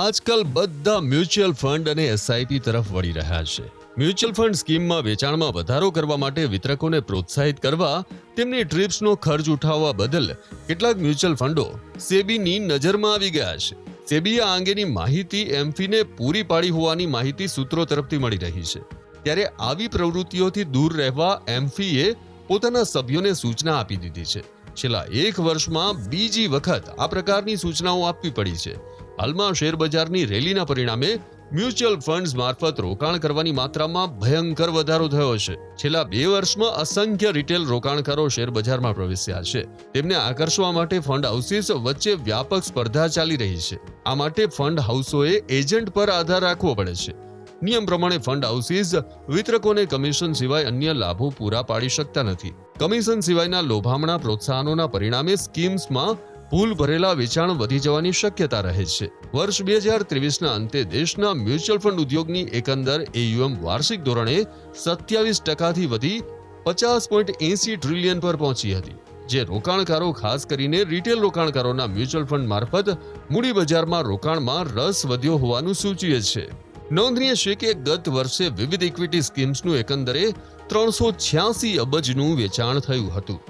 આજકાલ બધા mutual fund અને એસઆઈપી તરફ વળી રહ્યા છે. મ્યુચ્યુઅલ ફંડ સ્કીમમાં વેચાણમાં વધારો કરવા માટે વિતરકોને પ્રોત્સાહિત કરવા, તેમની ટ્રીપ્સનો ખર્ચ ઉઠાવવા બદલ કેટલાક મ્યુચ્યુઅલ ફંડો સેબીની નજરમાં આવી ગયા છે. સેબીએ આ અંગેની માહિતી એમફીને પૂરી પાડી હોવાની માહિતી સૂત્રો તરફથી મળી રહી છે. ત્યારે આવી પ્રવૃત્તિઓથી દૂર રહેવા એમફીએ પોતાના સભ્યોને સૂચના આપી દીધી છે. છેલ્લા એક વર્ષમાં બીજી વખત આ પ્રકારની સૂચનાઓ આપવી પડી છે. હાલમાં શેરબજારની રેલીના પરિણામે મ્યુચ્યુઅલ ફંડ્સ મારફત રોકાણ કરવાની માત્રામાં ભયંકર વધારો થયો છે. છેલ્લા બે વર્ષમાં અસંખ્ય રિટેલ રોકાણકારો શેરબજારમાં પ્રવેશ્યા છે. તેમને આકર્ષવા માટે ફંડ હાઉસીસ વચ્ચે વ્યાપક સ્પર્ધા ચાલી રહી છે. આ માટે ફંડ હાઉસોએ એજન્ટ પર આધાર રાખવો પડે છે. નિયમ પ્રમાણે ફંડ હાઉસીસ વિતરકોને કમિશન સિવાય અન્ય લાભો પૂરા પાડી શકતા નથી. કમિશન સિવાયના લોભામણા પ્રોત્સાહનોના પરિણામે સ્કીમ્સમાં ભૂલ ભરેલા વેચાણ વધી જવાની શક્યતા રહે છે. વર્ષ બે હજાર ત્રેવીસના અંતે દેશના મ્યુચ્યુઅલ ફંડ ઉદ્યોગની એકંદર એયુએમ વાર્ષિક ધોરણે સત્યાવીસ ટકાથી વધી પચાસ પોઈન્ટ એસી ટ્રિલિયન પર પહોંચી હતી, જે રોકાણકારો ખાસ કરીને રિટેલ રોકાણકારોના મ્યુચ્યુઅલ ફંડ મારફત મૂડી બજારમાં રોકાણમાં રસ વધ્યો હોવાનું સૂચવે છે. નોંધનીય છે કે ગત વર્ષે વિવિધ ઇક્વિટી સ્કીમ્સનું એકંદરે ત્રણસો છ્યાસી અબજનું વેચાણ થયું હતું.